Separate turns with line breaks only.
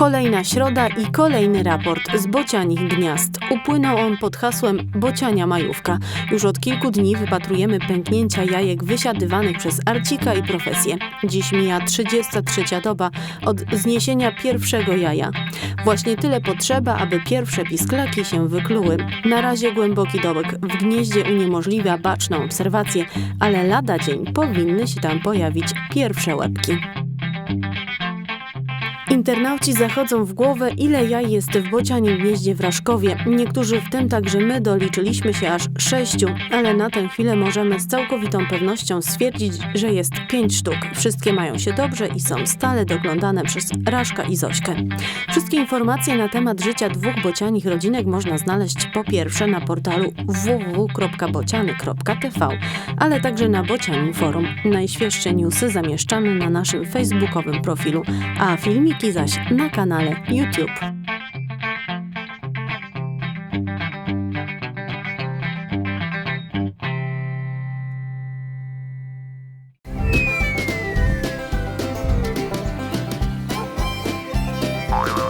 Kolejna środa i kolejny raport z bocianich gniazd. Upłynął on pod hasłem Bociania Majówka. Już od kilku dni wypatrujemy pęknięcia jajek wysiadywanych przez Arcika i profesję. Dziś mija 33 doba od zniesienia pierwszego jaja. Właśnie tyle potrzeba, aby pierwsze pisklaki się wykluły. Na razie głęboki dołek w gnieździe uniemożliwia baczną obserwację, ale lada dzień powinny się tam pojawić pierwsze łebki. Internauci zachodzą w głowę, ile jaj jest w bocianim gnieździe w Raszkowie. Niektórzy, w tym także my, doliczyliśmy się aż sześciu, ale na tę chwilę możemy z całkowitą pewnością stwierdzić, że jest pięć sztuk. Wszystkie mają się dobrze i są stale doglądane przez Raszka i Zośkę. Wszystkie informacje na temat życia dwóch bocianich rodzinek można znaleźć po pierwsze na portalu www.bociany.tv, ale także na Bocianin Forum. Najświeższe newsy zamieszczamy na naszym facebookowym profilu, a filmiki Więcej zaś na kanale YouTube. Bye.